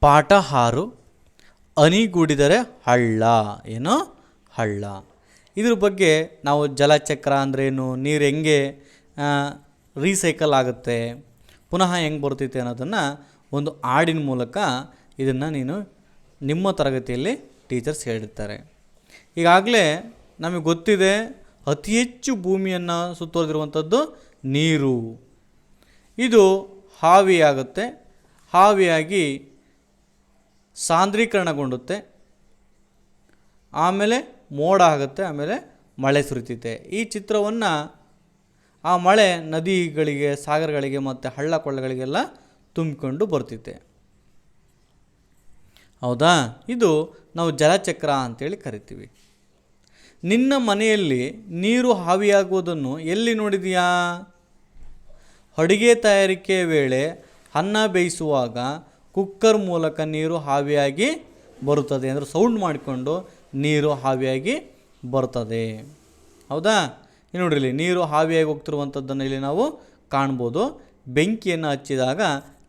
ಪಾಠ ಆರು ಅನಿಗೂಡಿದರೆ ಹಳ್ಳ. ಏನು? ಹಳ್ಳ. ಇದ್ರ ಬಗ್ಗೆ ನಾವು ಜಲಚಕ್ರ ಅಂದ್ರೇನು ನೀರು ಹೆಂಗೆ ರೀಸೈಕಲ್ ಆಗುತ್ತೆ? ಪುನಃ ಹೆಂಗೆ ಬರ್ತೈತೆ ಅನ್ನೋದನ್ನು ಒಂದು ಹಾಡಿನ ಮೂಲಕ ಇದನ್ನು ನೀನು ನಿಮ್ಮ ತರಗತಿಯಲ್ಲಿ ಟೀಚರ್ಸ್ ಹೇಳಿರ್ತಾರೆ. ಈಗಾಗಲೇ ನಮಗೆ ಗೊತ್ತಿದೆ, ಅತಿ ಹೆಚ್ಚು ಭೂಮಿಯನ್ನು ಸುತ್ತುವರೆದಿರುವಂಥದ್ದು ನೀರು. ಇದು ಹಾವಿಯಾಗುತ್ತೆ. ಹಾವಿಯಾಗಿ ಸಾಂದ್ರೀಕರಣಗೊಂಡುತ್ತೆ. ಆಮೇಲೆ ಮೋಡ ಆಗುತ್ತೆ, ಆಮೇಲೆ ಮಳೆ ಸುರಿತೈತೆ ಈ ಚಿತ್ರವನ್ನು ಆ ಮಳೆ ನದಿಗಳಿಗೆ, ಸಾಗರಗಳಿಗೆ ಮತ್ತು ಹಳ್ಳ ಕೊಳ್ಳಗಳಿಗೆಲ್ಲ ತುಂಬಿಕೊಂಡು ಬರ್ತಿತ್ತೆ. ಹೌದಾ? ಇದು ನಾವು ಜಲಚಕ್ರ ಅಂತೇಳಿ ಕರಿತೀವಿ. ನಿನ್ನ ಮನೆಯಲ್ಲಿ ನೀರು ಹಾವಿಯಾಗುವುದನ್ನು ಎಲ್ಲಿ ನೋಡಿದೀಯಾ? ಅಡುಗೆ ತಯಾರಿಕೆ ವೇಳೆ ಅನ್ನ ಬೇಯಿಸುವಾಗ ಕುಕ್ಕರ್ ಮೂಲಕ ನೀರು ಹಾವಿಯಾಗಿ ಬರುತ್ತದೆ ಅಂದರೆ ಸೌಂಡ್ ಮಾಡಿಕೊಂಡು ನೀರು ಹಾವಿಯಾಗಿ ಬರ್ತದೆ ಹೌದಾ? ಇಲ್ಲಿ ನೋಡ್ರಿ ಇಲ್ಲಿ ನೀರು ಹಾವಿಯಾಗಿ ಹೋಗ್ತಿರುವಂಥದ್ದನ್ನು ಇಲ್ಲಿ ನಾವು ಕಾಣ್ಬೋದು. ಬೆಂಕಿಯನ್ನು ಹಚ್ಚಿದಾಗ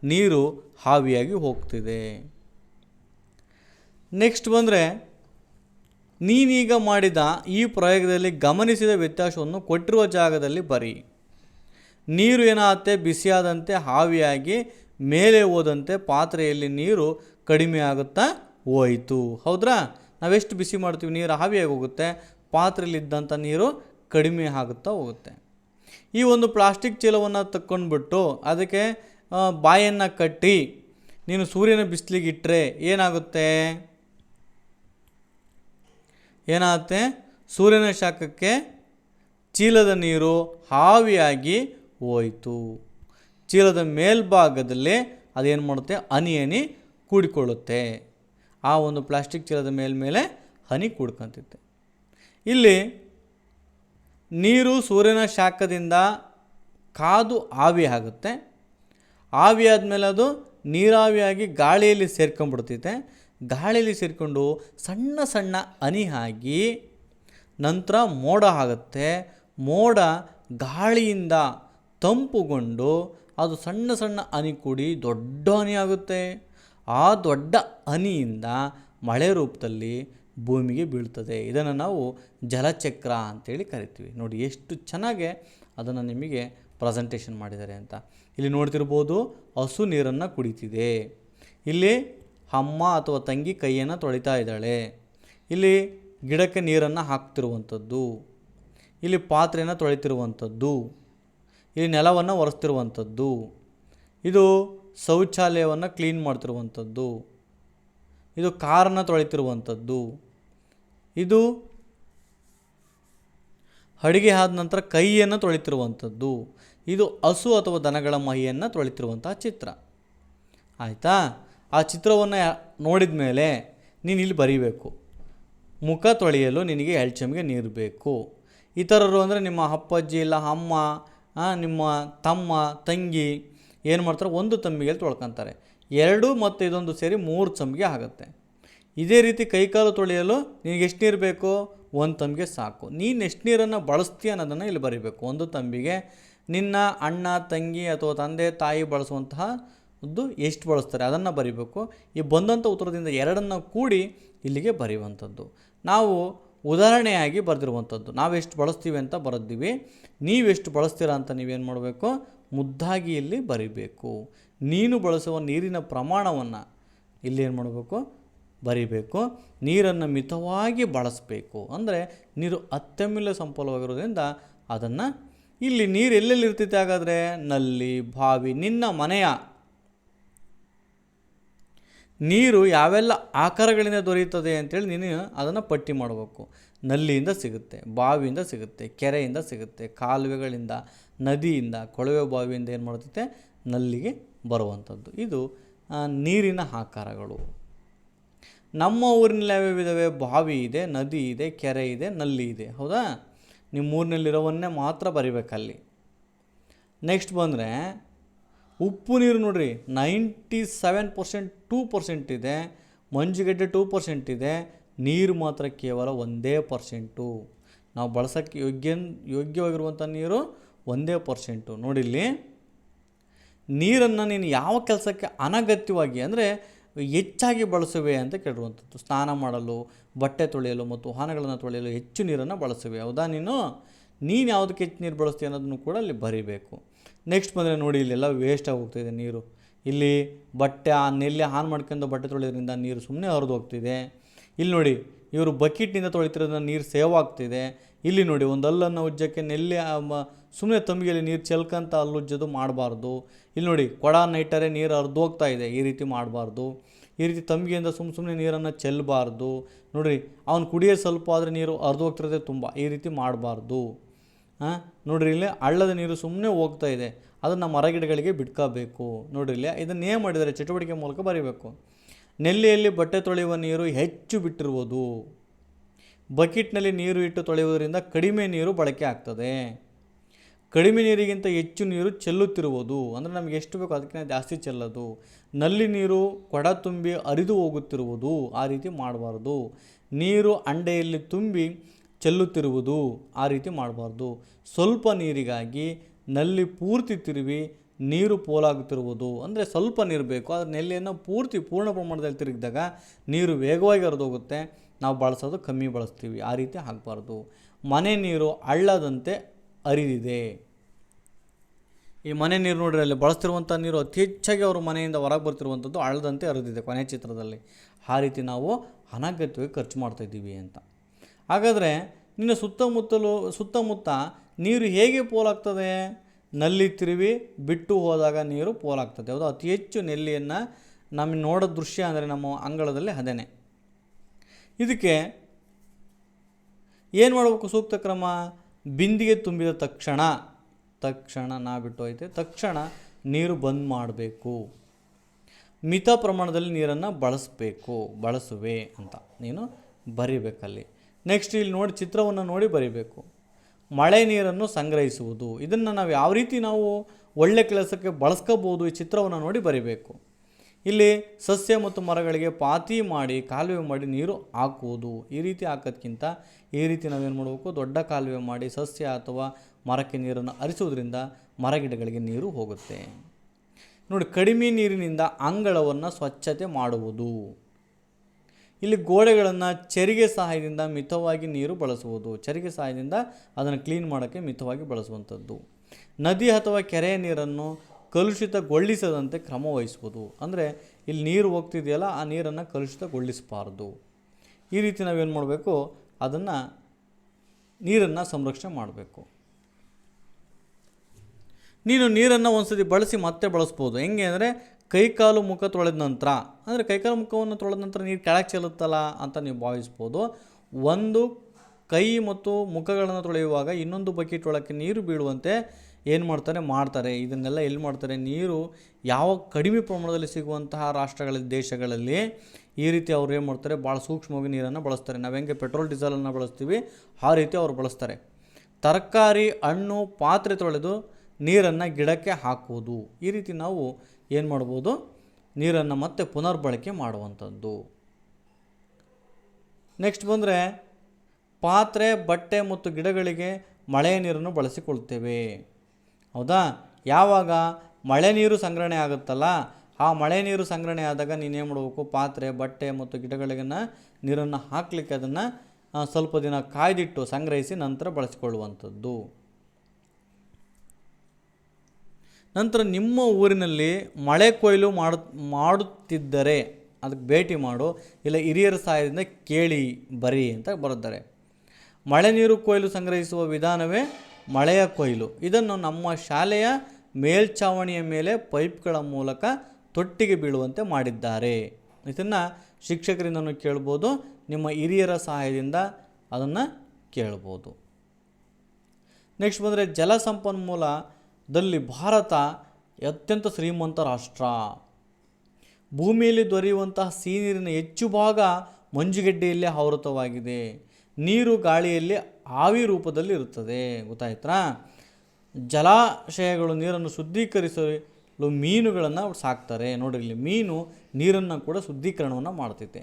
ನೀರು ಹಾವಿಯಾಗಿ ಹೋಗ್ತಿದೆ. ನೆಕ್ಸ್ಟ್ ಬಂದರೆ, ನೀನೀಗ ಮಾಡಿದ ಈ ಪ್ರಯೋಗದಲ್ಲಿ ಗಮನಿಸಿದ ವ್ಯತ್ಯಾಸವನ್ನು ಕೊಟ್ಟಿರುವ ಜಾಗದಲ್ಲಿ ಬರಿ. ನೀರು ಏನಾಗುತ್ತೆ? ಬಿಸಿಯಾದಂತೆ ಹಾವಿಯಾಗಿ ಮೇಲೆ ಹೋದಂತೆ ಪಾತ್ರೆಯಲ್ಲಿ ನೀರು ಕಡಿಮೆ ಆಗುತ್ತಾ ಹೋಯಿತು. ಹೌದ್ರಾ? ನಾವೆಷ್ಟು ಬಿಸಿ ಮಾಡ್ತೀವಿ, ನೀರು ಹಾವಿಯಾಗಿ ಹೋಗುತ್ತೆ, ಪಾತ್ರೆಯಲ್ಲಿದ್ದಂಥ ನೀರು ಕಡಿಮೆ ಆಗುತ್ತಾ ಹೋಗುತ್ತೆ. ಈ ಒಂದು ಪ್ಲಾಸ್ಟಿಕ್ ಚೀಲವನ್ನು ತಕ್ಕೊಂಡ್ಬಿಟ್ಟು ಅದಕ್ಕೆ ಬಾಯನ್ನು ಕಟ್ಟಿ, ನೀನು ಸೂರ್ಯನ ಬಿಸಿಲಿಗೆ ಇಟ್ಟರೆ ಏನಾಗುತ್ತೆ? ಏನಾಗುತ್ತೆ? ಸೂರ್ಯನ ಶಾಖಕ್ಕೆ ಚೀಲದ ನೀರು ಹಾವಿಯಾಗಿ ಹೋಯಿತು. ಚೀಲದ ಮೇಲ್ಭಾಗದಲ್ಲಿ ಅದೇನು ಮಾಡುತ್ತೆ? ಹನಿ ಹನಿ ಕೂಡಿಕೊಳ್ಳುತ್ತೆ. ಆ ಒಂದು ಪ್ಲಾಸ್ಟಿಕ್ ಚೀಲದ ಮೇಲ್ಮೇಲೆ ಹನಿ ಕೂಡ್ಕೊಂತೈತೆ ಇಲ್ಲಿ ನೀರು ಸೂರ್ಯನ ಶಾಖದಿಂದ ಕಾದು ಆವಿ ಆಗುತ್ತೆ. ಆವಿ ಆದಮೇಲೆ ಅದು ನೀರಾವಿಯಾಗಿ ಗಾಳಿಯಲ್ಲಿ ಸೇರ್ಕೊಂಡ್ಬಿಡ್ತೈತೆ ಗಾಳಿಯಲ್ಲಿ ಸೇರಿಕೊಂಡು ಸಣ್ಣ ಸಣ್ಣ ಹನಿ ಆಗಿ ನಂತರ ಮೋಡ ಆಗುತ್ತೆ. ಮೋಡ ಗಾಳಿಯಿಂದ ತಂಪುಗೊಂಡು ಅದು ಸಣ್ಣ ಸಣ್ಣ ಹನಿ ಕೂಡಿ ದೊಡ್ಡ ಹನಿ ಆಗುತ್ತೆ. ಆ ದೊಡ್ಡ ಹನಿಯಿಂದ ಮಳೆ ರೂಪದಲ್ಲಿ ಭೂಮಿಗೆ ಬೀಳ್ತದೆ. ಇದನ್ನು ನಾವು ಜಲಚಕ್ರ ಅಂತೇಳಿ ಕರಿತೀವಿ. ನೋಡಿ ಎಷ್ಟು ಚೆನ್ನಾಗಿ ಅದನ್ನು ನಿಮಗೆ ಪ್ರೆಸೆಂಟೇಷನ್ ಮಾಡಿದ್ದಾರೆ ಅಂತ. ಇಲ್ಲಿ ನೋಡ್ತಿರ್ಬೋದು ಹಸು ನೀರನ್ನು ಕುಡಿತಿದೆ. ಇಲ್ಲಿ ಅಮ್ಮ ಅಥವಾ ತಂಗಿ ಕೈಯನ್ನು ತೊಳಿತಾ ಇದ್ದಾಳೆ. ಇಲ್ಲಿ ಗಿಡಕ್ಕೆ ನೀರನ್ನು ಹಾಕ್ತಿರುವಂಥದ್ದು. ಇಲ್ಲಿ ಪಾತ್ರೆಯನ್ನು ತೊಳಿತಿರುವಂಥದ್ದು. ಇಲ್ಲಿ ನೆಲವನ್ನು ಒರೆಸ್ತಿರುವಂಥದ್ದು. ಇದು ಶೌಚಾಲಯವನ್ನು ಕ್ಲೀನ್ ಮಾಡ್ತಿರುವಂಥದ್ದು. ಇದು ಕಾರನ್ನು ತೊಳಿತಿರುವಂಥದ್ದು. ಇದು ಅಡುಗೆ ಆದ ನಂತರ ಕೈಯನ್ನು ತೊಳಿತಿರುವಂಥದ್ದು. ಇದು ಹಸು ಅಥವಾ ದನಗಳ ಮೈಯನ್ನು ತೊಳಿತಿರುವಂತಹ ಚಿತ್ರ. ಆಯಿತಾ? ಆ ಚಿತ್ರವನ್ನು ನೋಡಿದ ಮೇಲೆ ನೀನು ಇಲ್ಲಿ ಬರೀಬೇಕು. ಮುಖ ತೊಳೆಯಲು ನಿನಗೆ ಎಳ್ಚಮಿಗೆ ಚಮ್ಗೆ ನೀರು ಬೇಕು. ಇತರರು ಅಂದರೆ ನಿಮ್ಮ ಅಪ್ಪಾಜಿ ಇಲ್ಲ, ಅಮ್ಮ ನಿಮ್ಮ ತಮ್ಮ, ತಂಗಿ ಏನು ಮಾಡ್ತಾರೆ? ಒಂದು ತಂಬಿಗೆಲಿ ತೊಳ್ಕೊತಾರೆ ಎರಡು ಮತ್ತು ಇದೊಂದು ಸೇರಿ ಮೂರು ತಂಬಿಗೆ ಆಗುತ್ತೆ. ಇದೇ ರೀತಿ ಕೈಕಾಲು ತೊಳೆಯಲು ನಿನಗೆ ಎಷ್ಟು ನೀರು ಬೇಕು? ಒಂದು ತಂಬಿಗೆ ಸಾಕು. ನೀನು ಎಷ್ಟು ನೀರನ್ನು ಬಳಸ್ತೀಯ ಅನ್ನೋದನ್ನು ಇಲ್ಲಿ ಬರೀಬೇಕು. ಒಂದು ತಂಬಿಗೆ ನಿನ್ನ ಅಣ್ಣ, ತಂಗಿ ಅಥವಾ ತಂದೆ, ತಾಯಿ ಬಳಸುವಂತಹ ದ್ದು ಎಷ್ಟು ಬಳಸ್ತಾರೆ? ಅದನ್ನು ಬರಿಬೇಕು. ಈ ಬಂದಂಥ ಉತ್ತರದಿಂದ ಎರಡನ್ನು ಕೂಡಿ ಇಲ್ಲಿಗೆ ಬರೆಯುವಂಥದ್ದು. ನಾವು ಉದಾಹರಣೆಯಾಗಿ ಬರೆದಿರುವಂಥದ್ದು. ನಾವೆಷ್ಟು ಬಳಸ್ತೀವಿ ಅಂತ ಬರೆದಿವಿ ನೀವೆಷ್ಟು ಬಳಸ್ತೀರಾ ಅಂತ ನೀವೇನು ಮಾಡಬೇಕು? ಮುದ್ದಾಗಿ ಇಲ್ಲಿ ಬರಿಬೇಕು. ನೀನು ಬಳಸುವ ನೀರಿನ ಪ್ರಮಾಣವನ್ನು ಇಲ್ಲಿ ಏನು ಮಾಡಬೇಕು? ಬರಿಬೇಕು. ನೀರನ್ನು ಮಿತವಾಗಿ ಬಳಸಬೇಕು. ಅಂದರೆ ನೀರು ಅತ್ಯಮೂಲ್ಯ ಸಂಪೂಲವಾಗಿರೋದ್ರಿಂದ ಅದನ್ನು ಇಲ್ಲಿ ನೀರು ಎಲ್ಲೆಲ್ಲಿ ಇರ್ತೈತೆ ಹಾಗಾದರೆ? ನಲ್ಲಿ, ಬಾವಿ, ನಿನ್ನ ಮನೆಯ ನೀರು ಯಾವೆಲ್ಲ ಆಕಾರಗಳಿಂದ ದೊರೆಯುತ್ತದೆ ಅಂತೇಳಿ ನೀನು ಅದನ್ನು ಪಟ್ಟಿ ಮಾಡಬೇಕು. ನಲ್ಲಿಯಿಂದ ಸಿಗುತ್ತೆ, ಬಾವಿಯಿಂದ ಸಿಗುತ್ತೆ, ಕೆರೆಯಿಂದ ಸಿಗುತ್ತೆ, ಕಾಲುವೆಗಳಿಂದ, ನದಿಯಿಂದ, ಕೊಳವೆ ಬಾವಿಯಿಂದ ಏನು ಮಾಡುತ್ತೆ? ನಲ್ಲಿಗೆ ಬರುವಂಥದ್ದು. ಇದು ನೀರಿನ ಆಕಾರಗಳು. ನಮ್ಮ ಊರಿನಲ್ಲಿ ಯಾವ ಇದ್ದಾವೆ ಬಾವಿ ಇದೆ, ನದಿ ಇದೆ, ಕೆರೆ ಇದೆ, ನಲ್ಲಿ ಇದೆ. ಹೌದಾ? ನಿಮ್ಮ ಊರಿನಲ್ಲಿರೋವನ್ನೇ ಮಾತ್ರ ಬರಿಬೇಕಲ್ಲಿ. ನೆಕ್ಸ್ಟ್ ಬಂದರೆ ಉಪ್ಪು ನೀರು ನೋಡ್ರಿ ninety seven percent two percent ಇದೆ, ಮಂಜುಗಡ್ಡೆ ಟೂ ಪರ್ಸೆಂಟ್ ಇದೆ, ನೀರು ಮಾತ್ರ ಕೇವಲ ಒಂದೇ ಪರ್ಸೆಂಟು ನಾವು ಬಳಸೋಕ್ಕೆ ಯೋಗ್ಯ, ಯೋಗ್ಯವಾಗಿರುವಂಥ ನೀರು ಒಂದೇ ಪರ್ಸೆಂಟು ನೋಡಿಲ್ಲಿ ನೀರನ್ನು ನೀನು ಯಾವ ಕೆಲಸಕ್ಕೆ ಅನಗತ್ಯವಾಗಿ ಅಂದರೆ ಹೆಚ್ಚಾಗಿ ಬಳಸುವೆ ಅಂತ ಕೇಳಿರುವಂಥದ್ದು. ಸ್ನಾನ ಮಾಡಲು, ಬಟ್ಟೆ ತೊಳೆಯಲು ಮತ್ತು ವಾಹನಗಳನ್ನು ತೊಳೆಯಲು ಹೆಚ್ಚು ನೀರನ್ನು ಬಳಸುವೆ. ಹೌದಾ ನೀನು? ನೀನು ಯಾವುದಕ್ಕೆ ಹೆಚ್ಚು ನೀರು ಬಳಸ್ತೀಯ ಅನ್ನೋದನ್ನು ಕೂಡ ಅಲ್ಲಿ ಬರೀಬೇಕು. ನೆಕ್ಸ್ಟ್ ಬಂದರೆ ನೋಡಿ ಇಲ್ಲೆಲ್ಲ ವೇಸ್ಟ್ ಹೋಗ್ತಿದೆ ನೀರು. ಇಲ್ಲಿ ಬಟ್ಟೆ ಆ ನೆಲ್ಲಿ ಆನ್ ಮಾಡ್ಕೊಂಡು ಬಟ್ಟೆ ತೊಳೆಯೋದ್ರಿಂದ ನೀರು ಸುಮ್ಮನೆ ಹರಿದು ಹೋಗ್ತಿದೆ. ಇಲ್ಲಿ ನೋಡಿ, ಇವರು ಬಕೆಟ್ನಿಂದ ತೊಳಿತಿರೋದ್ರಿಂದ ನೀರು ಸೇವ್ ಆಗ್ತಿದೆ. ಇಲ್ಲಿ ನೋಡಿ, ಒಂದು ಹಲ್ಲನ್ನು ಉಜ್ಜಕ್ಕೆ ನೆಲ್ಲಿ ಸುಮ್ಮನೆ ತಂಬಿಗೆಯಲ್ಲಿ ನೀರು ಚೆಲ್ಕಂತ ಹಲ್ಲುಜ್ಜೋದು ಮಾಡಬಾರ್ದು. ಇಲ್ಲಿ ನೋಡಿ, ಕೊಡ ನೈಟರೆ ನೀರು ಹರಿದು ಹೋಗ್ತಾ ಇದೆ ಈ ರೀತಿ ಮಾಡಬಾರ್ದು. ಈ ರೀತಿ ತಂಬಿಗೆಯಿಂದ ಸುಮ್ಮ ಸುಮ್ಮನೆ ನೀರನ್ನು ಚೆಲ್ಲಬಾರ್ದು ನೋಡಿರಿ, ಅವ್ನು ಕುಡಿಯೋ ಸ್ವಲ್ಪ ಆದರೆ ನೀರು ಹರಿದು ಹೋಗ್ತಿರೋದೇ ತುಂಬ ಈ ರೀತಿ ಮಾಡಬಾರ್ದು. ನೋಡ್ರಿ ಇಲ್ಲಿ ಹಳ್ಳದ ನೀರು ಸುಮ್ಮನೆ ಹೋಗ್ತಾ ಇದೆ. ಅದನ್ನು ಮರಗಿಡಗಳಿಗೆ ಬಿಟ್ಕೋಬೇಕು. ನೋಡ್ರಿ ಇಲ್ಲಿ ಇದನ್ನು ಏನು ಮಾಡಿದರೆ ಚಟುವಟಿಕೆ ಮೂಲಕ ಬರೀಬೇಕು. ನೆಲ್ಲಿಯಲ್ಲಿ ಬಟ್ಟೆ ತೊಳೆಯುವ ನೀರು ಹೆಚ್ಚು ಬಿಟ್ಟಿರುವುದು. ಬಕೆಟ್ನಲ್ಲಿ ನೀರು ಇಟ್ಟು ತೊಳೆಯುವುದರಿಂದ ಕಡಿಮೆ ನೀರು ಬಳಕೆ ಆಗ್ತದೆ. ಕಡಿಮೆ ನೀರಿಗಿಂತ ಹೆಚ್ಚು ನೀರು ಚೆಲ್ಲುತ್ತಿರುವುದು. ಅಂದರೆ ನಮಗೆ ಎಷ್ಟು ಬೇಕೋ ಅದಕ್ಕಿಂತ ಜಾಸ್ತಿ ಚೆಲ್ಲೋದು. ನಲ್ಲಿ ನೀರು ಕೊಡ ತುಂಬಿ ಹರಿದು ಹೋಗುತ್ತಿರುವುದು. ಆ ರೀತಿ ಮಾಡಬಾರ್ದು. ನೀರು ಅಂಡೆಯಲ್ಲಿ ತುಂಬಿ ಚೆಲ್ಲುತ್ತಿರುವುದು ಆ ರೀತಿ ಮಾಡಬಾರ್ದು. ಸ್ವಲ್ಪ ನೀರಿಗಾಗಿ ನಲ್ಲಿ ಪೂರ್ತಿ ತಿರುವಿ ನೀರು ಪೋಲಾಗುತ್ತಿರುವುದು. ಅಂದರೆ ಸ್ವಲ್ಪ ನೀರು ಬೇಕು, ಆದರೆ ನೆಲ್ಲಿಯನ್ನು ಪೂರ್ತಿ ಪೂರ್ಣ ಪ್ರಮಾಣದಲ್ಲಿ ತಿರುಗಿದಾಗ ನೀರು ವೇಗವಾಗಿ ಹರಿದೋಗುತ್ತೆ. ನಾವು ಬಳಸೋದು ಕಮ್ಮಿ ಬಳಸ್ತೀವಿ. ಆ ರೀತಿ ಹಾಕಬಾರ್ದು. ಮನೆ ನೀರು ಹಳ್ಳದಂತೆ ಅರಿದಿದೆ ಈ ಮನೆ ನೀರು ನೋಡಿರಿ, ಅಲ್ಲಿ ಬಳಸ್ತಿರುವಂಥ ನೀರು ಅತಿ ಹೆಚ್ಚಾಗಿ ಅವರು ಮನೆಯಿಂದ ಹೊರಗೆ ಬರ್ತಿರುವಂಥದ್ದು ಹಳ್ಳದಂತೆ ಹರಿದಿದೆ ಕೊನೆ ಚಿತ್ರದಲ್ಲಿ. ಆ ರೀತಿ ನಾವು ಅನಗತ್ಯವಾಗಿ ಖರ್ಚು ಮಾಡ್ತಾಯಿದ್ದೀವಿ ಅಂತ. ಹಾಗಾದರೆ ನಿನ್ನ ಸುತ್ತಮುತ್ತಲು, ಸುತ್ತಮುತ್ತ ನೀರು ಹೇಗೆ ಪೋಲಾಗ್ತದೆ? ನಲ್ಲಿ ತಿರುವಿ ಬಿಟ್ಟು ಹೋದಾಗ ನೀರು ಪೋಲಾಗ್ತದೆ. ಹೌದು ಅತಿ ಹೆಚ್ಚು ನೆಲ್ಲಿಯನ್ನು ನಮಗೆ ನೋಡೋ ದೃಶ್ಯ ಅಂದರೆ ನಮ್ಮ ಅಂಗಳದಲ್ಲಿ ಅದೇನೆ. ಇದಕ್ಕೆ ಏನು ಮಾಡಬೇಕು ಸೂಕ್ತ ಕ್ರಮ? ಬಿಂದಿಗೆ ತುಂಬಿದ ತಕ್ಷಣ ತಕ್ಷಣ ನಾ ಬಿಟ್ಟು ಹೋಯ್ತೆ. ತಕ್ಷಣ ನೀರು ಬಂದ್ ಮಾಡಬೇಕು. ಮಿತ ಪ್ರಮಾಣದಲ್ಲಿ ನೀರನ್ನು ಬಳಸಬೇಕು. ಬಳಸುವೆ ಅಂತ ನೀನು ಬರಿಬೇಕಲ್ಲಿ. ನೆಕ್ಸ್ಟ್ ಇಲ್ಲಿ ನೋಡಿ ಚಿತ್ರವನ್ನು ನೋಡಿ ಬರಿಬೇಕು. ಮಳೆ ನೀರನ್ನು ಸಂಗ್ರಹಿಸುವುದು. ಇದನ್ನು ನಾವು ಯಾವ ರೀತಿ ನಾವು ಒಳ್ಳೆ ಕೆಲಸಕ್ಕೆ ಬಳಸ್ಕೋಬೋದು ಈ ಚಿತ್ರವನ್ನು ನೋಡಿ ಬರಿಬೇಕು. ಇಲ್ಲಿ ಸಸ್ಯ ಮತ್ತು ಮರಗಳಿಗೆ ಪಾತಿ ಮಾಡಿ, ಕಾಲುವೆ ಮಾಡಿ ನೀರು ಹಾಕುವುದು. ಈ ರೀತಿ ಹಾಕೋದ್ಕಿಂತ ಈ ರೀತಿ ನಾವೇನು ಮಾಡಬೇಕು? ದೊಡ್ಡ ಕಾಲುವೆ ಮಾಡಿ ಸಸ್ಯ ಅಥವಾ ಮರಕ್ಕೆ ನೀರನ್ನು ಹರಿಸುವುದರಿಂದ ಮರಗಿಡಗಳಿಗೆ ನೀರು ಹೋಗುತ್ತೆ. ನೋಡಿ ಕಡಿಮೆ ನೀರಿನಿಂದ ಅಂಗಳವನ್ನು ಸ್ವಚ್ಛತೆ ಮಾಡುವುದು. ಇಲ್ಲಿ ಗೋಡೆಗಳನ್ನು ಚರಿಗೆ ಸಹಾಯದಿಂದ ಮಿತವಾಗಿ ನೀರು ಬಳಸುವುದು. ಚರಿಗೆ ಸಹಾಯದಿಂದ ಅದನ್ನು ಕ್ಲೀನ್ ಮಾಡೋಕ್ಕೆ ಮಿತವಾಗಿ ಬಳಸುವಂಥದ್ದು. ನದಿ ಅಥವಾ ಕೆರೆಯ ನೀರನ್ನು ಕಲುಷಿತಗೊಳಿಸದಂತೆ ಕ್ರಮ ವಹಿಸುವುದು. ಅಂದರೆ ಇಲ್ಲಿ ನೀರು ಹೋಗ್ತಿದೆಯಲ್ಲ, ಆ ನೀರನ್ನು ಕಲುಷಿತಗೊಳಿಸಬಾರ್ದು. ಈ ರೀತಿ ನಾವೇನು ಮಾಡಬೇಕು? ಅದನ್ನು ನೀರನ್ನು ಸಂರಕ್ಷಣೆ ಮಾಡಬೇಕು. ನೀನು ನೀರನ್ನು ಒಂದ್ಸತಿ ಬಳಸಿ ಮತ್ತೆ ಬಳಸ್ಬೋದು. ಹೆಂಗೆ ಅಂದರೆ ಕೈಕಾಲು ಮುಖ ತೊಳೆದ ನಂತರ. ಅಂದರೆ ಕೈಕಾಲು ಮುಖವನ್ನು ತೊಳೆದ ನಂತರ ನೀರು ಕೆಳಗೆ ಚೆಲ್ಲುತ್ತಲ್ಲ ಅಂತ ನೀವು ಭಾವಿಸ್ಬೋದು. ಒಂದು, ಕೈ ಮತ್ತು ಮುಖಗಳನ್ನು ತೊಳೆಯುವಾಗ ಇನ್ನೊಂದು ಬಕೆಟ್ ಒಳಕ್ಕೆ ನೀರು ಬೀಳುವಂತೆ ಏನು ಮಾಡ್ತಾರೆ? ಮಾಡ್ತಾರೆ. ಇದನ್ನೆಲ್ಲ ಎಲ್ಲಿ ಮಾಡ್ತಾರೆ? ನೀರು ಯಾವ ಕಡಿಮೆ ಪ್ರಮಾಣದಲ್ಲಿ ಸಿಗುವಂತಹ ರಾಷ್ಟ್ರಗಳ ದೇಶಗಳಲ್ಲಿ ಈ ರೀತಿ ಅವ್ರು ಏನು ಮಾಡ್ತಾರೆ? ಭಾಳ ಸೂಕ್ಷ್ಮವಾಗಿ ನೀರನ್ನು ಬಳಸ್ತಾರೆ. ನಾವು ಹೆಂಗೆ ಪೆಟ್ರೋಲ್ ಡೀಸೆಲನ್ನು ಬಳಸ್ತೀವಿ, ಆ ರೀತಿ ಅವ್ರು ಬಳಸ್ತಾರೆ. ತರಕಾರಿ, ಹಣ್ಣು, ಪಾತ್ರೆ ತೊಳೆದು ನೀರನ್ನು ಗಿಡಕ್ಕೆ ಹಾಕುವುದು. ಈ ರೀತಿ ನಾವು ಏನು ಮಾಡ್ಬೋದು? ನೀರನ್ನು ಮತ್ತೆ ಪುನರ್ಬಳಕೆ ಮಾಡುವಂಥದ್ದು. ನೆಕ್ಸ್ಟ್ ಬಂದರೆ, ಪಾತ್ರೆ, ಬಟ್ಟೆ ಮತ್ತು ಗಿಡಗಳಿಗೆ ಮಳೆಯ ನೀರನ್ನು ಬಳಸಿಕೊಳ್ತೇವೆ. ಹೌದಾ? ಯಾವಾಗ ಮಳೆ ನೀರು ಸಂಗ್ರಹಣೆ ಆಗುತ್ತಲ್ಲ, ಆ ಮಳೆ ನೀರು ಸಂಗ್ರಹಣೆ ಆದಾಗ ನೀನೇನು ಮಾಡಬೇಕು? ಪಾತ್ರೆ, ಬಟ್ಟೆ ಮತ್ತು ಗಿಡಗಳಿಗನ್ನು ನೀರನ್ನು ಹಾಕಲಿಕ್ಕೆ ಅದನ್ನು ಸ್ವಲ್ಪ ದಿನ ಕಾಯ್ದಿಟ್ಟು ಸಂಗ್ರಹಿಸಿ ನಂತರ ಬಳಸಿಕೊಳ್ಳುವಂಥದ್ದು. ನಂತರ ನಿಮ್ಮ ಊರಿನಲ್ಲಿ ಮಳೆ ಕೊಯ್ಲು ಮಾಡು, ಮಾಡುತ್ತಿದ್ದರೆ ಅದಕ್ಕೆ ಭೇಟಿ ಮಾಡು, ಇಲ್ಲ ಹಿರಿಯರ ಸಹಾಯದಿಂದ ಕೇಳಿ, ಬರಿ ಅಂತ ಬರುತ್ತಾರೆ ಮಳೆ ನೀರು ಕೊಯ್ಲು ಸಂಗ್ರಹಿಸುವ ವಿಧಾನವೇ ಮಳೆಯ ಕೊಯ್ಲು. ಇದನ್ನು ನಮ್ಮ ಶಾಲೆಯ ಮೇಲ್ಛಾವಣಿಯ ಮೇಲೆ ಪೈಪ್ಗಳ ಮೂಲಕ ತೊಟ್ಟಿಗೆ ಬೀಳುವಂತೆ ಮಾಡಿದ್ದಾರೆ. ಇದನ್ನು ಶಿಕ್ಷಕರಿಂದನೂ ಕೇಳ್ಬೋದು, ನಿಮ್ಮ ಹಿರಿಯರ ಸಹಾಯದಿಂದ ಅದನ್ನು ಕೇಳ್ಬೋದು. ನೆಕ್ಸ್ಟ್ ಬಂದರೆ ಜಲ ಸಂಪನ್ಮೂಲದಲ್ಲಿ ಭಾರತ ಅತ್ಯಂತ ಶ್ರೀಮಂತ ರಾಷ್ಟ್ರ. ಭೂಮಿಯಲ್ಲಿ ದೊರೆಯುವಂತಹ ಸಿಹಿ ನೀರಿನ ಹೆಚ್ಚು ಭಾಗ ಮಂಜುಗಡ್ಡೆಯಲ್ಲಿ ಆವೃತವಾಗಿದೆ. ನೀರು ಗಾಳಿಯಲ್ಲಿ ಆವಿ ರೂಪದಲ್ಲಿ ಇರುತ್ತದೆ. ಗೊತ್ತಾಯ್ತಾ ಜಲಾಶಯಗಳು ನೀರನ್ನು ಶುದ್ಧೀಕರಿಸಲು ಮೀನುಗಳನ್ನು ಸಾಕ್ತಾರೆ. ನೋಡಿರಲಿ ಮೀನು ನೀರನ್ನು ಕೂಡ ಶುದ್ಧೀಕರಣವನ್ನು ಮಾಡ್ತೈತೆ.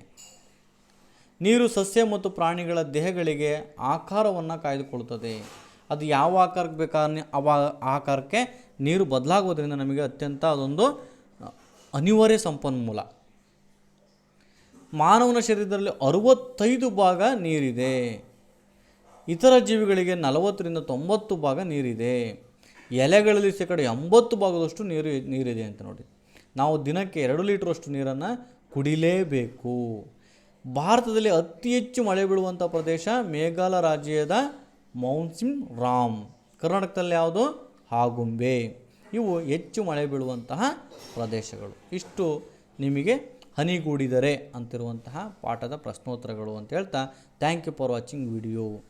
ನೀರು ಸಸ್ಯ ಮತ್ತು ಪ್ರಾಣಿಗಳ ದೇಹಗಳಿಗೆ ಆಕಾರವನ್ನು ಕಾಯ್ದುಕೊಳ್ತದೆ ಅದು ಯಾವ ಆಕಾರಕ್ಕೆ ಬೇಕಾದ್ರೆ ಅವ ಆಕಾರಕ್ಕೆ ನೀರು ಬದಲಾಗೋದ್ರಿಂದ ನಮಗೆ ಅತ್ಯಂತ ಅದೊಂದು ಅನಿವಾರ್ಯ ಸಂಪನ್ಮೂಲ. ಮಾನವನ ಶರೀರದಲ್ಲಿ ಅರುವತ್ತೈದು ಭಾಗ ನೀರಿದೆ. ಇತರ ಜೀವಿಗಳಿಗೆ ನಲವತ್ತರಿಂದ ತೊಂಬತ್ತು ಭಾಗ ನೀರಿದೆ. ಎಲೆಗಳಲ್ಲಿ ಶೇಕಡ ಎಂಬತ್ತು ಭಾಗದಷ್ಟು ನೀರು, ನೀರಿದೆ ಅಂತ ನೋಡಿ. ನಾವು ದಿನಕ್ಕೆ ಎರಡು ಲೀಟ್ರಷ್ಟು ನೀರನ್ನು ಕುಡಿಲೇಬೇಕು. ಭಾರತದಲ್ಲಿ ಅತಿ ಹೆಚ್ಚು ಮಳೆ ಬೀಳುವಂಥ ಪ್ರದೇಶ ಮೇಘಾಲಯ ರಾಜ್ಯದ ಮೌನ್ಸಿಮ್ ರಾಮ್. ಕರ್ನಾಟಕದಲ್ಲಿ ಯಾವುದು? ಆಗುಂಬೆ ಇವು ಹೆಚ್ಚು ಮಳೆ ಬೀಳುವಂತಹ ಪ್ರದೇಶಗಳು. ಇಷ್ಟು ನಿಮಗೆ ಹನಿಗೂಡಿದರೆ ಅಂತಿರುವಂತಹ ಪಾಠದ ಪ್ರಶ್ನೋತ್ತರಗಳು ಅಂತ ಹೇಳ್ತಾ thank you for watching video